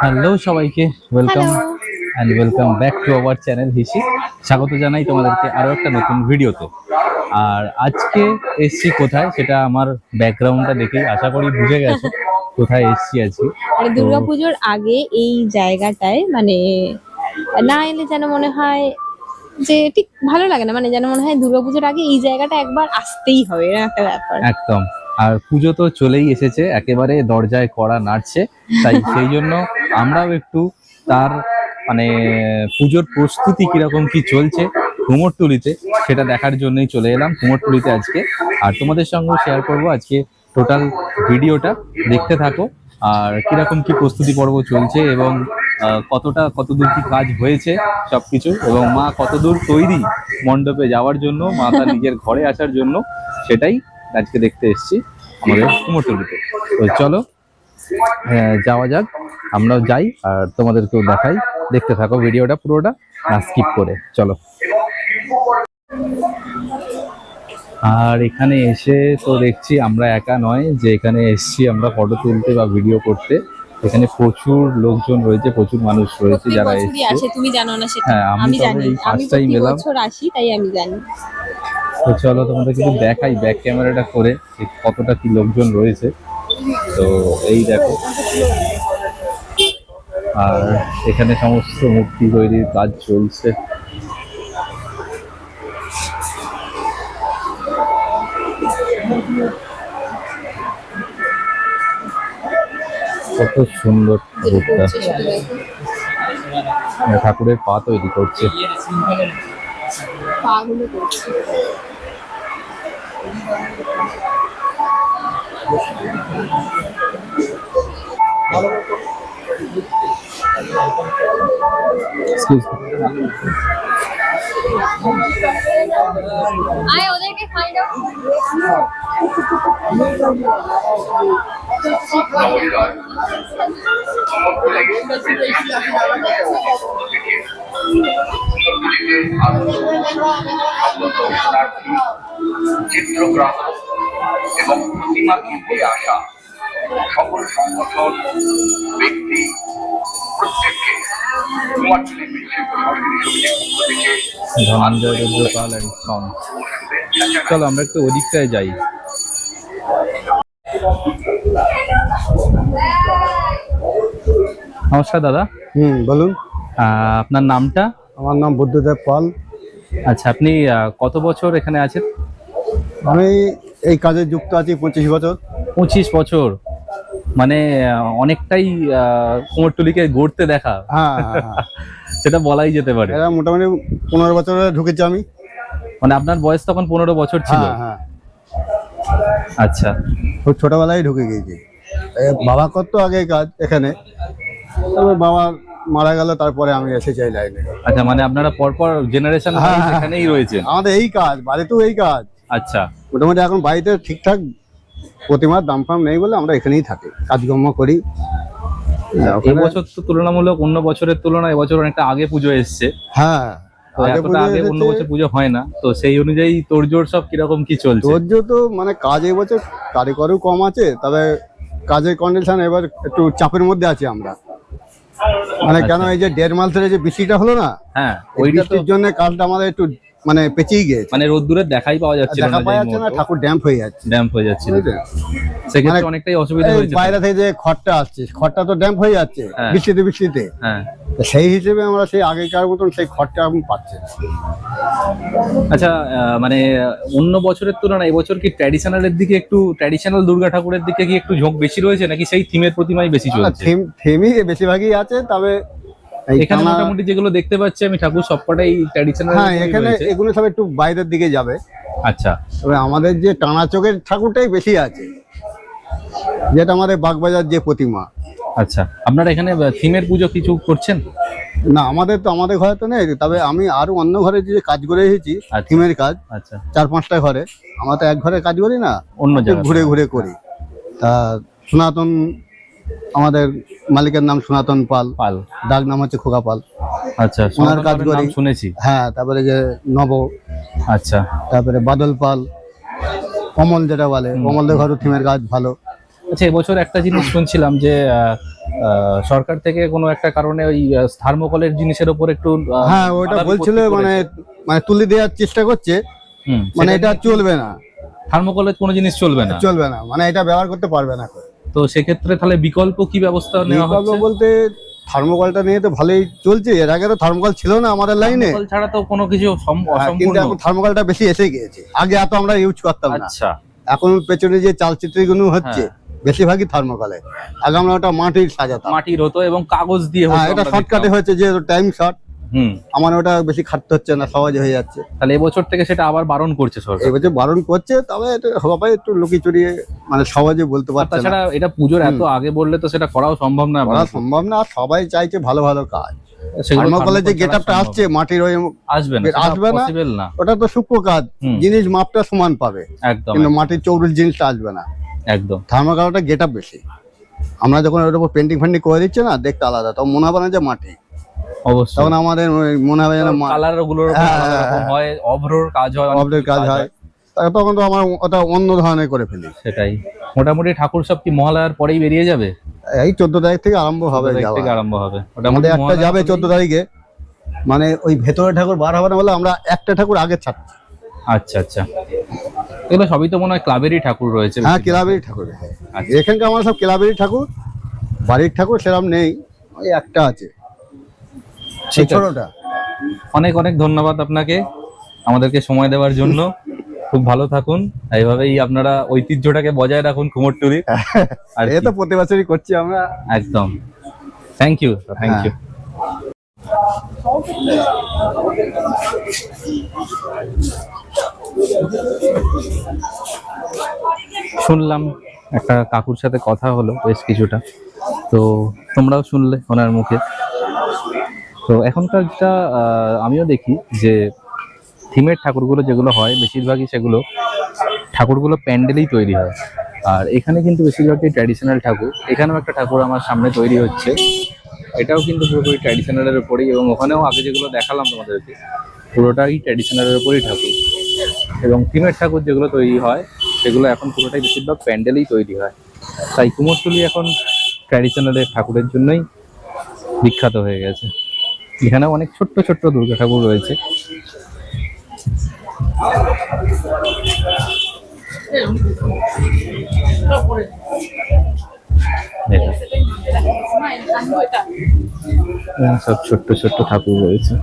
Hello সবাইকে welcome and welcome back to our channel হিসি স্বাগত জানাই তোমাদেরকে আরও একটা নতুন ভিডিওতে। আর আজকে এসছি কোথায় সেটা আমার ব্যাকগ্রাউন্ডটা দেখে আশা করি বুঝে গেছো কোথায় এসছি আজকে। মানে দুর্গাপুজোর আগে এই জায়গাটায় মানে না এলে যেন মনে হয় যে ঠিক ভালো লাগে না মানে যেন মনে হয় দুর্গাপুজোর আগে এই জায়গাটা একবার আসতেই হবে একটা ব্যাপার। একদম। আর পুজো তো চলেই এসেছে, একেবারে দরজায় কড়া নাড়ছে, তাই সেই জন্য আমরাও একটু তার মানে পুজোর প্রস্তুতি কীরকম কি চলছে কুমোরটুলিতে, সেটা দেখার জন্যই চলে এলাম কুমোরটুলিতে আজকে। আর তোমাদের সঙ্গে শেয়ার করব আজকে টোটাল ভিডিওটা দেখতে থাকো, আর কীরকম কি প্রস্তুতি পর্ব চলছে এবং কতটা, কতদূর কি কাজ হয়েছে সবকিছু এবং মা কতদূর তৈরি মণ্ডপে যাওয়ার জন্য, মা তার নিজের ঘরে আসার জন্য, সেটাই আজকে দেখতে এসেছি আমাদের কুমোরটুলিতে তো চলো যাওয়া যাক আমরাও যাই আর তোমাদেরকেও দেখাই। দেখতে থাকো ভিডিওটা পুরোটা না স্কিপ করে। চলো। আর এখানে এসে তো দেখছি আমরা একা নয় যে এখানে এসছি আমরা ফটো তুলতে বা ভিডিও করতে। এখানে প্রচুর লোকজন রয়েছে প্রচুর মানুষ রয়েছে যারা এসছে। তুমি জানো না সেটা। হ্যাঁ, আমি জানি আমি এলাম। বছর আসি তাই আমি জানি। তো চলো তোমাদের কিছু দেখাই ব্যাক ক্যামেরাটা করে কতটা কি লোকজন রয়েছে। তো এই দেখো। আর এখানে সমস্ত মূর্তি তৈরির কাজ চলছে। কত সুন্দর ঠাকুরের পা তৈরি করছে। পাগুলো করছে Excuse me. আয় ওদেরকে আউট চিত্রগ্রাহক এবং প্রতিমা কিনতে আসা সকল সংগঠন ব্যক্তি প্রত্যেককে কুমারটুলি ধনঞ্জয় রুদ্রপাল অ্যান্ড চলো আমরা একটু ওদিকটায় যাই। নমস্কার দাদা। হুম বলুন। আপনার নামটা? আমার নাম বুদ্ধদেব পাল। আচ্ছা আপনি কত বছর এখানে আছেন? আমি এই কাজে যুক্ত আছি পঁচিশ বছর। পঁচিশ বছর। মানে অনেকটাই কুমোরটুলিকে গড়তে দেখা। হ্যাঁ হ্যাঁ, হ্যাঁ। সেটা বলাই যেতে পারে। মোটামুটি পনেরো বছরে ঢুকেছি আমি। মানে আপনার বয়স তখন পনেরো বছর ছিল। হ্যাঁ হ্যাঁ। আচ্ছা। খুব ছোটবেলায় ঢুকে গিয়েছি। বাবা করতো আগে কাজ এখানে। তবে বাবা মারা গেল তারপরে আমি এসে চাই লাইনে। আচ্ছা মানে আপনারা পরপর জেনারেশন। এখানেই রয়েছেন? আমাদের এই কাজ বাড়িতেও এই কাজ। আচ্ছা। মোটামুটি এখন বাড়িতে ঠিকঠাক প্রতিমার দাম ফাম নেই বলে আমরা এখানেই থাকি কাজকর্ম করি। ওখানে- এবছর তো তুলনামূলক অন্য বছরের তুলনায় এবছর অনেকটা আগে পুজো এসছে। হ্যাঁ এতটা আগে অন্য বছর পুজো হয় না। তো সেই অনুযায়ী তোড়জোড় সব কীরকম কি চলছে? ধৈর্য তো মানে কাজ এবছর কারিগরও কম আছে তবে কাজের কন্ডিশন এবার একটু চাপের মধ্যে আছি আমরা। মানে কেন এই যে দেড় মাস ধরে যে বৃষ্টিটা হলো না হ্যাঁ ওই বৃষ্টির জন্য কালটা আমাদের একটু মানে পেঁচিয়ে গিয়েছে। মানে রোদ্দুরের দেখাই পাওয়া যাচ্ছে দেখা পাওয়া যাচ্ছে না ঠাকুর ড্যাম্প হয়ে যাচ্ছে। ড্যাম্প হয়ে যাচ্ছে? সেক্ষেত্রে মানে অনেকটাই অসুবিধা হয়েছে। বাইরে থেকে যে খড়টা আসছে খড়টা তো ড্যাম্প হয়ে যাচ্ছে হ্যাঁ। বৃষ্টিতে বৃষ্টিতে। হ্যাঁ। সেই হিসেবে আমরা সেই আগেকার মতন সেই খড়টা এখন পাচ্ছি না। আচ্ছা মানে অন্য বছরের তুলনায় এবছর কি ট্র্যাডিশনালের দিকে একটু ট্র্যাডিশনাল দুর্গা ঠাকুরের দিকে কি একটু ঝোঁক বেশি রয়েছে নাকি সেই থিমের প্রতিমাই বেশি চলছে? থিম থিমই বেশিরভাগই আছে তবে এখানে মোটামুটি যেগুলো দেখতে পাচ্ছি আমি ঠাকুর সবকটাই ট্র্যাডিশনাল হ্যাঁ এখানে এগুলো সব একটু বাইরের দিকে যাবে। আচ্ছা। তবে আমাদের যে টানা চোখের ঠাকুরটাই বেশি আছে। যেটা আমাদের বাগবাজার যে প্রতিমা। আচ্ছা আপনারা এখানে থিমের পুজো কিছু করছেন? না আমাদের তো আমাদের ঘরে তো নেই তবে আমি আরও অন্য ঘরে যে কাজ করে এসেছি আচ্ছা। থিমের কাজ আচ্ছা। চার পাঁচটা ঘরে। আমরা তো এক ঘরে কাজ করি না অন্য জায়গায় ঘুরে ঘুরে করি। তা সনাতন আমাদের মালিকের নাম সনাতন পাল। পাল। ডাক নাম হচ্ছে খোকা পাল। আচ্ছা ওনার কাজ করি। শুনেছি। হ্যাঁ তারপরে যে নব। আচ্ছা। তারপরে বাদল পাল। কমল যেটা বলে কমলদের ঘরও থিমের কাজ ভালো। আচ্ছা এবছর একটা জিনিস শুনছিলাম যে সরকার থেকে কোনো একটা কারণে ওই থার্মোকলের জিনিসের উপর একটু হ্যাঁ ওটা বলছিল মানে মানে তুলে দেওয়ার চেষ্টা করছে। মানে এটা চলবে না। থার্মোকলের কোনো জিনিস চলবে না। চলবে না। মানে এটা ব্যবহার করতে পারবে না। তো সেক্ষেত্রে তাহলে বিকল্প কি ব্যবস্থা নেওয়া বিকল্প হচ্ছে? বলতে থার্মোকলটা নিয়ে তো ভালোই চলছে। এর আগে তো থার্মোকল ছিল না আমাদের লাইনে থার্মোকল ছাড়া তো কোনো কিছু হ্যাঁ, কিন্তু এখন থার্মোকলটা বেশি এসে গিয়েছে। আগে এত আমরা ইউজ করতাম না। আচ্ছা। এখন পেছনে যে চালচিত্রগুলো হচ্ছে হ্যাঁ। বেশিরভাগই থার্মোকলে আগে আমরা ওটা মাটির সাজাতাম। মাটির হতো এবং কাগজ দিয়ে হ্যাঁ এটা শর্টকাটে হয়েছে যে টাইম শর্ট আমার ওটা বেশি খাটতে হচ্ছে না সহজে হয়ে যাচ্ছে। তাহলে এবছর থেকে সেটা আবার বারণ করছে সরকার। এবছর বারণ করছে তবে সবাই একটু লুকি চড়িয়ে মানে সহজে বলতে পারছে তাছাড়া এটা পুজোর এত আগে বললে তো সেটা করাও সম্ভব না করা সম্ভব না সবাই চাইছে ভালো ভালো কাজ। থার্মোকলে যে গেট আপটা আসছে মাটির ওই আসবে না আসবে না। ওটা তো সূক্ষ্ম কাজ জিনিস মাপটা সমান পাবে। একদম কিন্তু মাটির চৌরুল জিনিসটা আসবে না। একদম। থার্মোকলটা গেট আপ বেশি। আমরা যখন ওর উপর পেন্টিং ফেন্টিং করে দিচ্ছে না দেখতে আলাদা। তখন মনে হবে না যে মাটি। অবশ্যই। তখন আমাদের মনে হবে যেন কালারগুলোর হ্যাঁ, রকম হ্যাঁ। হয় অভ্রর কাজ হয় অনেক কাজ হয়। তখন তো আমার ওটা অন্য ধরনের করে ফেলি। সেটাই। মোটামুটি ঠাকুর সব কি মহালয়ার পরেই বেরিয়ে যাবে? এই চোদ্দ তারিখ থেকে আরম্ভ হবে থেকে আরম্ভ হবে। আমাদের মোটামুটি একটা যাবে চোদ্দ তারিখে। মানে ওই ভেতরে ঠাকুর বার হবে না বলে আমরা একটা ঠাকুর আগে ছাড়ছি আচ্ছা আচ্ছা। এগুলো সবই তো মনে হয় ক্লাবেরই ঠাকুর রয়েছে হ্যাঁ ক্লাবেরই ঠাকুর। আচ্ছা। এখানকার আমার সব ক্লাবেরই ঠাকুর বাড়ির ঠাকুর সেরকম নেই। ওই একটা আছে। ছোটটা অনেক অনেক ধন্যবাদ আপনাকে আমাদেরকে সময় দেওয়ার জন্য। খুব ভালো থাকুন। এইভাবেই আপনারা ঐতিহ্যটাকে বজায় রাখুন কুমোরটুলির আর এ তো প্রতি বছরই করছি আমরা। একদম। Thank you thank. ইউ শুনলাম একটা কাকুর সাথে কথা হলো বেশ কিছুটা। তো তোমরাও শুনলে ওনার মুখে। তো এখনকার যেটা আমিও দেখি যে থিমের ঠাকুরগুলো যেগুলো হয়, বেশিরভাগই সেগুলো ঠাকুরগুলো প্যান্ডেলেই তৈরি হয়। আর এখানে কিন্তু বেশিরভাগই ট্র্যাডিশনাল ঠাকুর। এখানেও একটা ঠাকুর আমার সামনে তৈরি হচ্ছে। এটাও কিন্তু পুরোপুরি ট্র্যাডিশনালের উপরেই এবং ওখানেও আগে যেগুলো দেখালাম তোমাদেরকে, পুরোটাই ট্র্যাডিশনালের উপরেই ঠাকুর। এবং থিমের ঠাকুর যেগুলো তৈরি হয়, সেগুলো এখন পুরোটাই বেশিরভাগ প্যান্ডেলেই তৈরি হয়। তাই কুমোরটুলি এখন ট্র্যাডিশনালের ঠাকুরের জন্যই বিখ্যাত হয়ে গেছে। এখানেও অনেক ছোট্ট ছোট্ট দুর্গা ঠাকুর রয়েছে। সব ছোট্ট ছোট্ট ঠাকুর রয়েছে।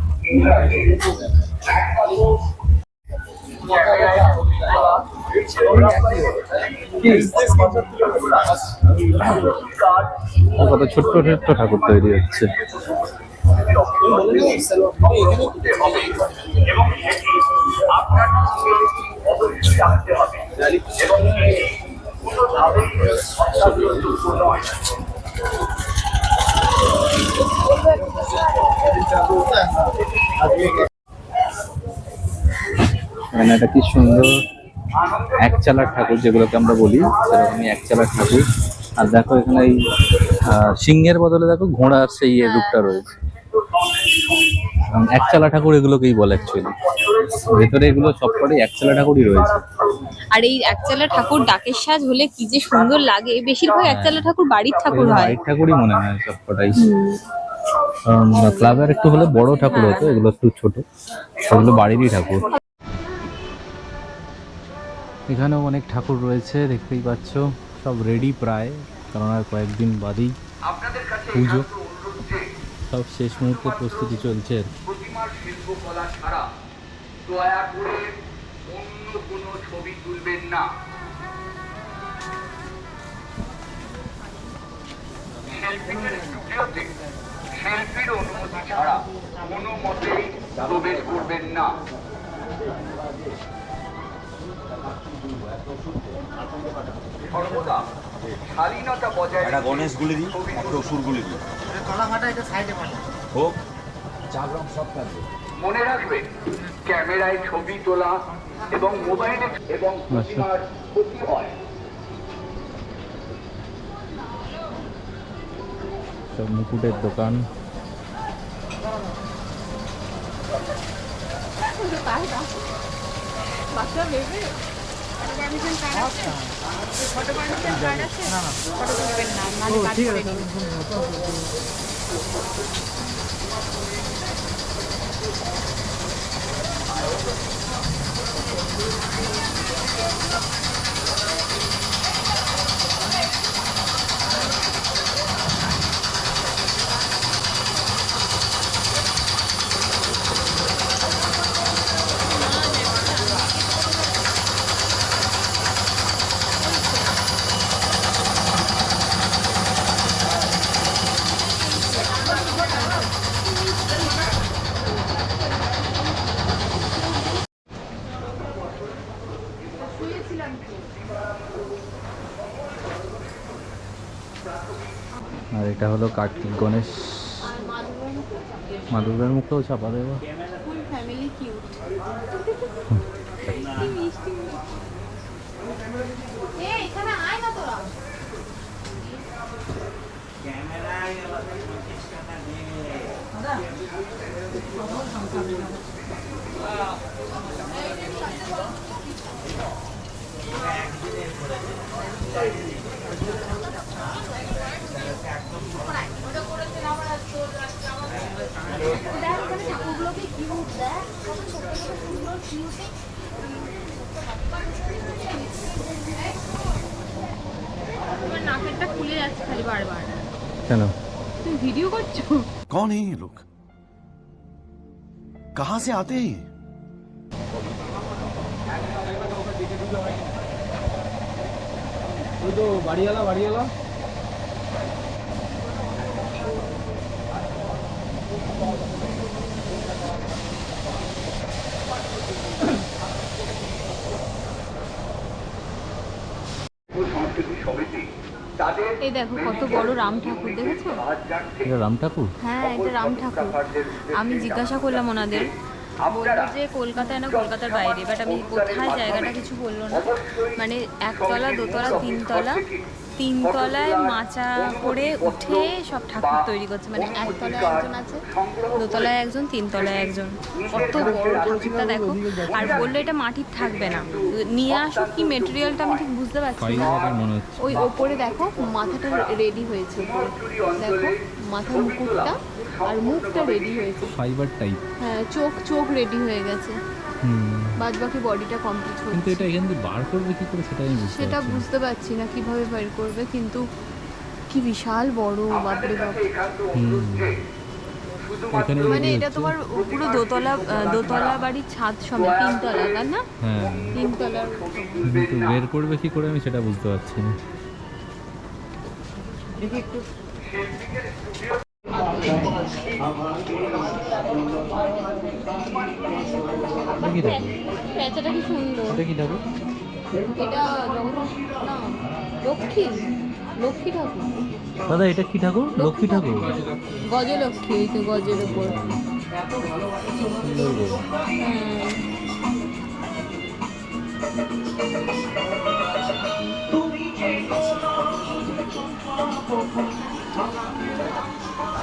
কত ছোট্ট ছোট্ট ঠাকুর তৈরি হচ্ছে। আপনার সঙ্গে অবশ্যই রাখতে হবে এবং কোনোভাবেই অসাধ্যযোগ্য নয় এখানে একটা কি সুন্দর এক চালার ঠাকুর যেগুলোকে আমরা বলি সেরকমই এক চালার ঠাকুর। আর দেখো এখানে এই আহ, সিংহের বদলে দেখো ঘোড়ার সেই এ রূপটা রয়েছে। এবং এক ঠাকুর এগুলোকেই বলে অ্যাকচুয়ালি ভেতরে এগুলো সবকটাই এক চালা ঠাকুরই রয়েছে। আর এই একচালা ঠাকুর ডাকের সাজ হলে কি যে সুন্দর লাগে বেশিরভাগ একচালা ঠাকুর বাড়ির ঠাকুর হয়। বাড়ির ঠাকুরই মনে হয় সবকটাই ক্লাবের একটু হলে বড় ঠাকুর হতো এগুলো একটু ছোট। এগুলো বাড়িরই ঠাকুর। এখানেও অনেক ঠাকুর রয়েছে দেখতেই পাচ্ছ। সব রেডি প্রায় কারণ আর কয়েকদিন বাদেই পুজো। সব শেষ মুহূর্তে প্রস্তুতি চলছে করে অন্য কোনো ছবি তুলবেন না। কোনো প্রবেশ করবেন না। সর্বদা একটা রেখে গণেশগুলি দিই একটা অসুরগুলি দিই। হোক মনে রাখবেন ক্যামেরায় ছবি তোলা এবং মোবাইলে এবং প্রতিমার ক্ষতি হয়। মুকুটের দোকান। পারমিশন কার্ড আছে? ফটো পারমিশন কার্ড আছে? ফটো তুলবেন না মানে কাজ করে নিন আর এটা হলো কার্তিক গণেশ। মা দুর্গার মুখটাও ছাপা দেবো ফুল কেন তুমি ভিডিও করছো कौन है ये लोग कहां से आते हैं তো বাড়িওয়ালা বাড়িওয়ালা। এই দেখো কত বড় রাম ঠাকুর দেখেছ? এটা রাম ঠাকুর? হ্যাঁ এটা রাম ঠাকুর। আমি জিজ্ঞাসা করলাম ওনাদের। বলল যে কলকাতায় না কলকাতার বাইরে বাট আমি কোথায় জায়গাটা কিছু বলল না। মানে একতলা দোতলা তিনতলা তিনতলায় মাচা করে উঠে সব ঠাকুর তৈরি করছে। মানে একতলায় একজন আছে দোতলায় একজন তিনতলায় একজন। কত বড় ঠাকুরটা দেখো। আর বলল এটা মাটির থাকবে না। নিয়ে আসো কি মেটেরিয়ালটা আমি ঠিক বুঝতে পারছি না। ওই ওপরে দেখো মাথাটা রেডি হয়েছে দেখো মাথার মুকুটটা। আর মুখটা রেডি হয়েছে। ফাইবার টাইপ হ্যাঁ চোখ চোখ রেডি হয়ে গেছে। হুম। বাদ বাকি বডিটা কমপ্লিট কিন্তু হচ্ছে। এটা এখান থেকে বার করবে কি করে সেটা আমি সেটা বুঝতে পারছি না কীভাবে বের করবে কিন্তু কি বিশাল বড় বাপরে বাপ। মানে এটা তোমার পুরো দোতলা দোতলা বাড়ির ছাদ সমেত তিনতলা তাই না? হ্যাঁ। তিনতলার কিন্তু বের করবে কি করে আমি সেটা বুঝতে পারছি না। কি ঠাকুর প্যাঁচাটা কি সুন্দর? এটা কি ঠাকুর এটা না লক্ষ্মী। লক্ষ্মী ঠাকুর। দাদা এটা কি ঠাকুর? লক্ষ্মী ঠাকুর। গজলক্ষ্মী এই তো গজের উপর।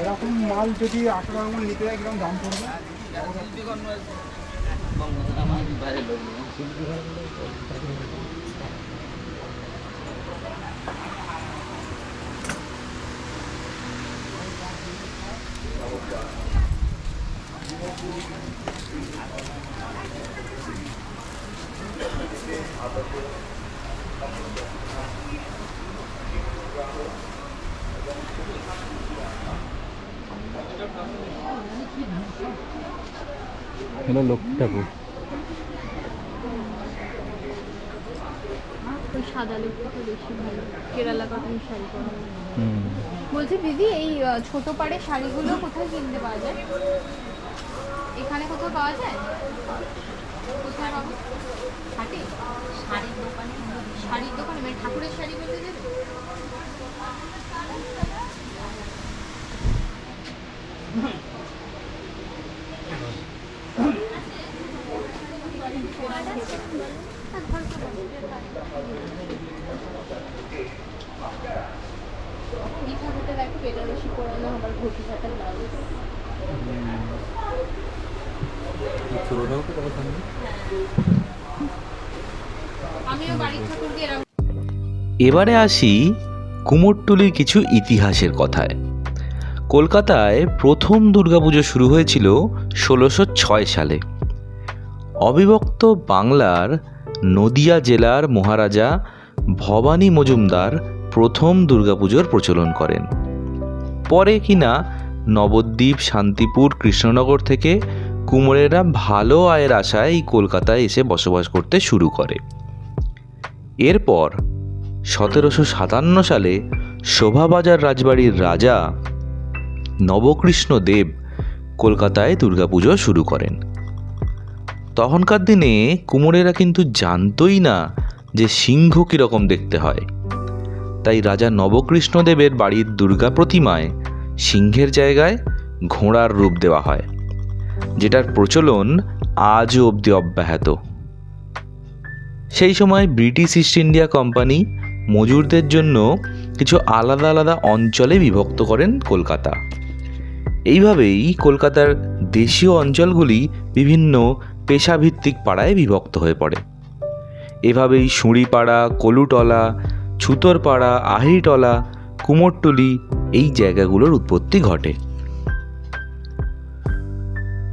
এরকম মাল যদি আঠারো আঙুল নিতে হয় কীরকম দাম পড়বে? এটা লক্ষ্মী ঠাকুর সাদা লক্ষ্মীটা বেশি ভালো। কেরালা কটন শাড়ি পরা বলছি দিদি এই ছোট পাড়ের শাড়িগুলো কোথায় কিনতে পাওয়া যায়? এখানে কোথাও পাওয়া যায়? কোথায় পাবো হাটে? শাড়ির দোকানে? শাড়ির দোকানে? মানে ঠাকুরের শাড়ি বলতে দেবে এই ঠাকুরটা একটু বেনারসি পরানো আমার ঘটি কাটা ব্লাউজ আমিও বাড়ির ঠাকুরকে এরকম এবারে আসি কুমোরটুলির কিছু ইতিহাসের কথায়। কলকাতায় প্রথম দুর্গাপুজো শুরু হয়েছিল ষোলোশো ছয় সালে। অবিভক্ত বাংলার নদিয়া জেলার মহারাজা ভবানী মজুমদার প্রথম দুর্গাপুজোর প্রচলন করেন। পরে কিনা নবদ্বীপ শান্তিপুর কৃষ্ণনগর থেকে কুমোরেরা ভালো আয়ের আশায় এই কলকাতায় এসে বসবাস করতে শুরু করে। এরপর সতেরোশো সাতান্ন সালে শোভাবাজার রাজবাড়ির রাজা নবকৃষ্ণ দেব কলকাতায় দুর্গাপুজো শুরু করেন। তখনকার দিনে কুমোরেরা কিন্তু জানতই না যে সিংহ কীরকম দেখতে হয়। তাই রাজা নবকৃষ্ণ দেবের বাড়ির দুর্গা প্রতিমায় সিংহের জায়গায় ঘোড়ার রূপ দেওয়া হয়। যেটার প্রচলন আজও অবধি অব্যাহত। সেই সময় ব্রিটিশ ইস্ট ইন্ডিয়া কোম্পানি মজুরদের জন্য কিছু আলাদা আলাদা অঞ্চলে বিভক্ত করেন কলকাতা। এইভাবেই কলকাতার দেশীয় অঞ্চলগুলি বিভিন্ন পেশাভিত্তিক পাড়ায় বিভক্ত হয়ে পড়ে। এভাবেই সুঁড়িপাড়া, কলুটলা, ছুতরপাড়া আহিরিটলা কুমোরটুলি এই জায়গাগুলোর উৎপত্তি ঘটে।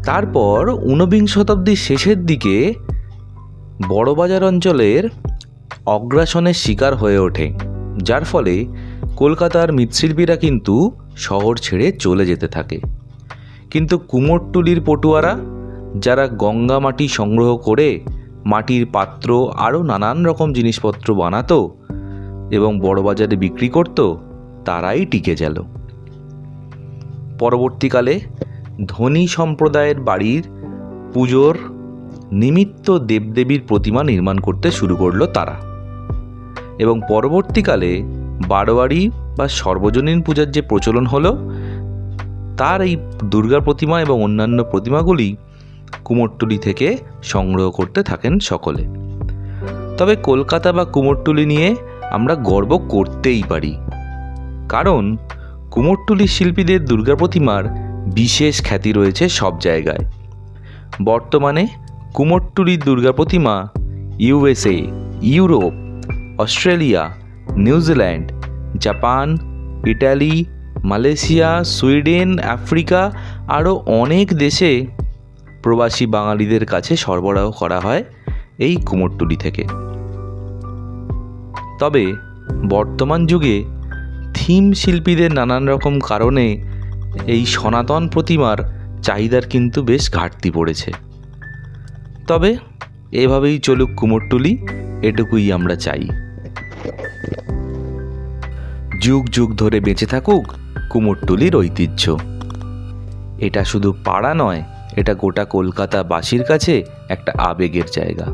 তারপর ঊনবিংশ শতাব্দীর শেষের দিকে বড়বাজার অঞ্চলের অগ্রাসনের শিকার হয়ে ওঠে, যার ফলে কলকাতার মৃৎশিল্পীরা কিন্তু শহর ছেড়ে চলে যেতে থাকে। কিন্তু কুমোরটুলির পটুয়ারা, যারা গঙ্গা মাটি সংগ্রহ করে মাটির পাত্র আরও নানান রকম জিনিসপত্র বানাতো এবং বড়বাজারে বিক্রি করত, তারাই টিকে গেল। পরবর্তীকালে ধনী সম্প্রদায়ের বাড়ির পুজোর নিমিত্ত দেবদেবীর প্রতিমা নির্মাণ করতে শুরু করল তারা। এবং পরবর্তীকালে বারোয়ারি বা সর্বজনীন পূজার যে প্রচলন হলো, তার এই দুর্গা প্রতিমা এবং অন্যান্য প্রতিমাগুলি কুমোরটুলি থেকে সংগ্রহ করতে থাকেন সকলে। তবে কলকাতা বা কুমোরটুলি নিয়ে আমরা গর্ব করতেই পারি। কারণ কুমোরটুলির শিল্পীদের দুর্গা প্রতিমার বিশেষ খ্যাতি রয়েছে সব জায়গায়। বর্তমানে কুমোরটুলির দুর্গা প্রতিমা USA Europe, Australia, New Zealand, Japan, Italy, Malaysia, Sweden, Africa আরও অনেক দেশে প্রবাসী বাঙালিদের কাছে সরবরাহ করা হয় এই কুমোরটুলি থেকে। তবে বর্তমান যুগে থিম শিল্পীদের নানান রকম কারণে এই সনাতন প্রতিমার চাহিদার কিন্তু বেশ ঘাটতি পড়েছে। তবে এভাবেই চলুক কুমোরটুলি এটুকুই আমরা চাই। যুগ যুগ ধরে বেঁচে থাকুক কুমোরটুলির ঐতিহ্য। এটা শুধু পাড়া নয় এটা গোটা কলকাতাবাসীর কাছে একটা আবেগের জায়গা।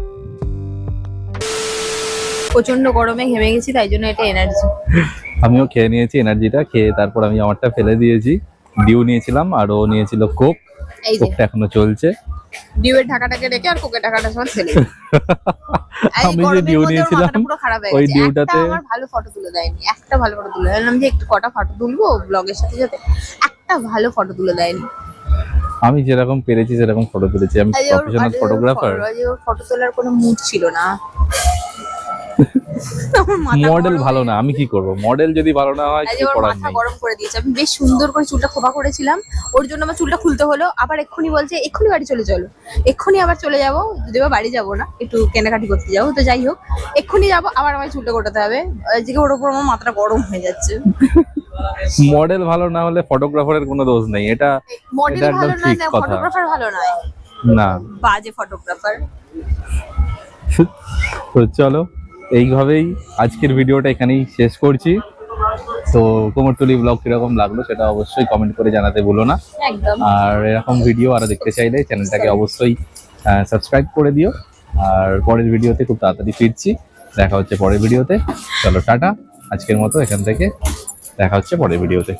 প্রচণ্ড গরমে ঘেমে গেছি তাই জন্য এটা এনার্জি আমিও খেয়ে নিয়েছি এনার্জিটা খেয়ে তারপর আমি আমারটা ফেলে দিয়েছি। ডিউ নিয়েছিলাম আর ও নিয়েছিল কোক কোকটা এখনও চলছে। ডিউয়ের ঢাকাটাকে রেখে আর কোকের ঢাকাটা ফেলে আমি যে ডিউ নিয়েছিলাম, খারাপ ওই গেছে। ডিউটাতে- আমার ভালো ফটো তুলে দেয়নি একটা ভালো ফটো তুলে যে একটু কটা ফটো তুলবো ব্লগের সাথে সাথে একটা ভালো ফটো তুলে দেয়নি। আমি যেরকম পেরেছি সেরকম ফটো তুলেছি। আমি প্রফেশনাল ফটোগ্রাফার ফটো- তোলার কোনো মুড ছিল না। মডেল ভালো না আমি কি করব? মডেল যদি ভালো না হয় কিছু করার নেই। গরম করে দিয়েছে আমি বেশ সুন্দর করে চুলটা খোপা করেছিলাম। ওর জন্য আমার চুলটা খুলতে হলো আবার এক্ষুনি বলছে এক্ষুনি বাড়ি চলে চলো এক্ষুনি আবার চলে যাব যদি বা বাড়ি যাব না একটু কেনাকাটি করতে যাব তো যাই হোক এক্ষুনি যাব আবার আমার চুলটা গোটাতে হবে। আজকে ওর উপর আমার মাথাটা গরম হয়ে যাচ্ছে। মডেল ভালো না হলে ফটোগ্রাফারের কোনো দোষ নেই এটা মডেল ভালো না ফটোগ্রাফার ভালো নয়। না। বাজে ফটোগ্রাফার। তো চলো এইভাবেই আজকের ভিডিওটা এখানেই শেষ করছি। তো কোমরটুলি ব্লগ কীরকম লাগল সেটা অবশ্যই কমেন্ট করে জানাতে ভুলো না। আর এরকম ভিডিও আরও দেখতে চাইলে চ্যানেলটাকে অবশ্যই সাবস্ক্রাইব করে দিও। আর পরের ভিডিওতে খুব তাড়াতাড়ি ফিরছি। দেখা হচ্ছে পরের ভিডিওতে চলো টাটা। আজকের মতো এখান থেকে দেখা হচ্ছে পরের ভিডিওতে